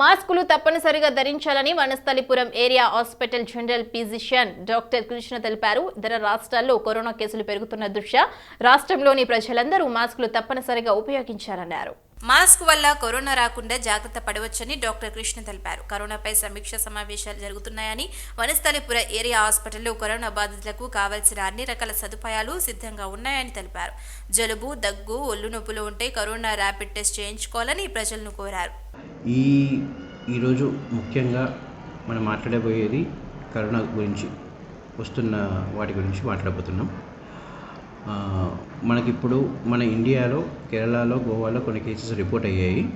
మాస్కులు తప్పనిసరిగా ధరించాలని Vanasthalipuram area hospital general physician doctor Krishna తెలిపారు. ఇతర రాష్ట్రాల్లో కరోనా కేసులు పెరుగుతున్న దృష్ట్యా రాష్ట్రంలోని ప్రజలందరూ మాస్కులు తప్పనిసరిగా ఉపయోగించాలన్నారు. మాస్క్ వల్ల కరోనా రాకుండా జాగ్రత్త పడవచ్చని డాక్టర్ కృష్ణ తెలిపారు. కరోనాపై సమీక్ష సమావేశాలు జరుగుతున్నాయని వనస్థలిపుర ఏరియా హాస్పిటల్లో కరోనా బాధితులకు కావాల్సిన అన్ని రకాల సదుపాయాలు సిద్ధంగా ఉన్నాయని తెలిపారు. జలుబు దగ్గు ఒళ్ళు నొప్పులు ఉంటే కరోనా ర్యాపిడ్ టెస్ట్ చేయించుకోవాలని ప్రజలను కోరారు. ఈ ఈరోజు ముఖ్యంగా మనం మాట్లాడబోయేది కరోనా గురించి వస్తున్న వాటి గురించి మాట్లాడబోతున్నాం. మనకిప్పుడు మన ఇండియాలో కేరళలో గోవాలో కొన్ని కేసెస్ రిపోర్ట్ అయ్యాయి.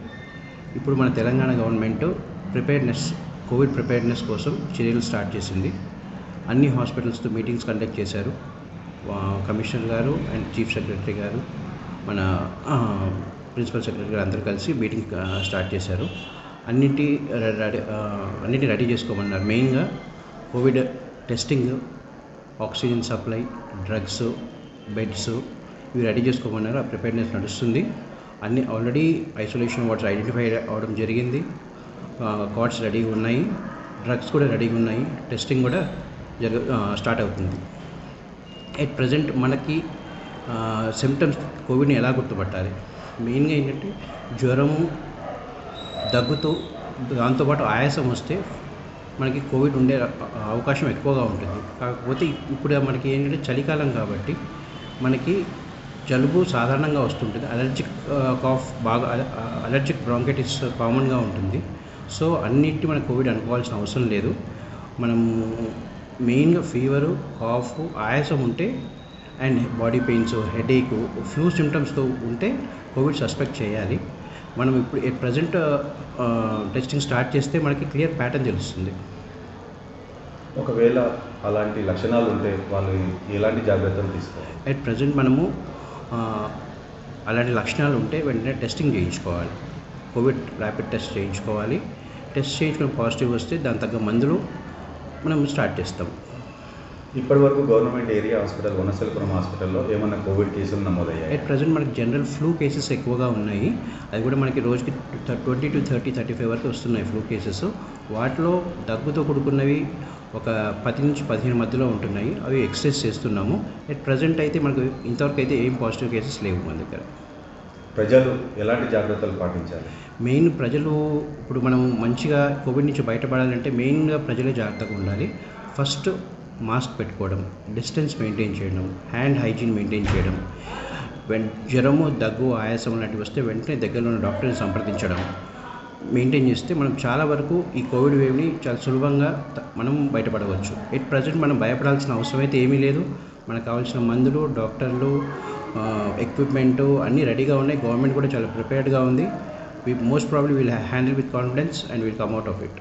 ఇప్పుడు మన Telangana government preparedness covid preparedness కోసం చర్యలు స్టార్ట్ చేసింది. అన్ని హాస్పిటల్స్తో మీటింగ్స్ కండక్ట్ చేశారు. కమిషనర్ గారు అండ్ చీఫ్ సెక్రటరీ గారు మన ప్రిన్సిపల్ సెక్రటరీ గారు అందరూ కలిసి మీటింగ్ స్టార్ట్ చేశారు. అన్నిటి రెడీ ఆ, అన్నిటి రెడీ చేసుకోమన్నారు. మెయిన్గా covid testing oxygen supply drugs beds ఇవి రెడీ చేసుకోమన్నారు. ఆ ప్రిపేర్నెస్ నడుస్తుంది. అన్ని ఆల్రెడీ ఐసోలేషన్ వార్డ్స్ ఐడెంటిఫై అవడం జరిగింది. కార్డ్స్ రెడీగా ఉన్నాయి. డ్రగ్స్ కూడా రెడీగా ఉన్నాయి. టెస్టింగ్ కూడా జరగ స్టార్ట్ అవుతుంది. ఎట్ ప్రజెంట్ మనకి సిమ్టమ్స్ కోవిడ్ని ఎలా గుర్తుపట్టాలి? మెయిన్గా ఏంటంటే జ్వరము దగ్గుతో దాంతోపాటు ఆయాసం వస్తే మనకి కోవిడ్ ఉండే అవకాశం ఎక్కువగా ఉంటుంది. కాకపోతే ఇప్పుడు మనకి ఏంటంటే చలికాలం కాబట్టి మనకి జలుబు సాధారణంగా వస్తుంటుంది. అలర్జిక్ కాఫ్ uh, బాగా uh, అలర్జిక్ బ్రాంకైటిస్ కామన్గా ఉంటుంది. సో అన్నిటి మనకి కోవిడ్ అనుకోవాల్సిన అవసరం లేదు. మనము మెయిన్గా ఫీవరు కాఫ్ ఆయాసం ఉంటే and body pains headache flu సిమ్టమ్స్తో ఉంటే కోవిడ్ సస్పెక్ట్ చేయాలి. మనం ఇప్పుడు ప్రజెంట్ uh, టెస్టింగ్ స్టార్ట్ చేస్తే మనకి క్లియర్ ప్యాటర్న్ తెలుస్తుంది. ఒకవేళ అలాంటి లక్షణాలు ఉంటే వాళ్ళు ఎలాంటి జాగ్రత్తలు తీసుకోవాలి? అట్ ప్రజెంట్ మనము అలాంటి లక్షణాలు ఉంటే వెంటనే టెస్టింగ్ చేయించుకోవాలి. కోవిడ్ ర్యాపిడ్ టెస్ట్ చేయించుకోవాలి. టెస్ట్ చేయించుకుని పాజిటివ్ వస్తే దాని తగ్గ మందులు మనం స్టార్ట్ చేస్తాం. ఇప్పటి వరకు గవర్నమెంట్ ఏరియా హాస్పిటల్ వనసలపురం హాస్పిటల్లో ఏమన్నా కోవిడ్ కేసులు నమోదయ్యాయి? అట్ ప్రజెంట్ మనకి జనరల్ ఫ్లూ కేసెస్ ఎక్కువగా ఉన్నాయి. అది కూడా మనకి రోజుకి twenty to thirty thirty five వరకు వస్తున్నాయి ఫ్లూ కేసెస్ వాటిలో దగ్గుతో కూడుకున్నవి ఒక పది నుంచి పదిహేను మధ్యలో ఉంటున్నాయి. అవి ఎక్సర్సైజ్ చేస్తున్నాము. అట్ ప్రజెంట్ అయితే మనకు ఇంతవరకు అయితే ఏం పాజిటివ్ కేసెస్ లేవు మన దగ్గర. ప్రజలు ఎలాంటి జాగ్రత్తలు పాటించాలి? మెయిన్ ప్రజలు ఇప్పుడు మనం మంచిగా కోవిడ్ నుంచి బయటపడాలంటే మెయిన్గా ప్రజలే జాగ్రత్తగా ఉండాలి. ఫస్ట్ మాస్క్ పెట్టుకోవడం డిస్టెన్స్ మెయింటైన్ చేయడం హ్యాండ్ హైజీన్ మెయింటైన్ చేయడం వెన్ జ్వరము దగ్గు ఆయాసం లాంటివి వస్తే వెంటనే దగ్గరలో ఉన్న డాక్టర్ని సంప్రదించడం. మెయింటైన్ చేస్తే మనం చాలా వరకు ఈ కోవిడ్ వేవ్ని చాలా సులభంగా మనం బయటపడవచ్చు. ఎట్ ప్రజెంట్ మనం భయపడాల్సిన అవసరం అయితే ఏమీ లేదు. మనకు కావాల్సిన మందులు డాక్టర్లు ఎక్విప్మెంటు అన్నీ రెడీగా ఉన్నాయి. గవర్నమెంట్ కూడా చాలా ప్రిపేర్డ్గా ఉంది. We most probably will handle with confidence and will come out of it.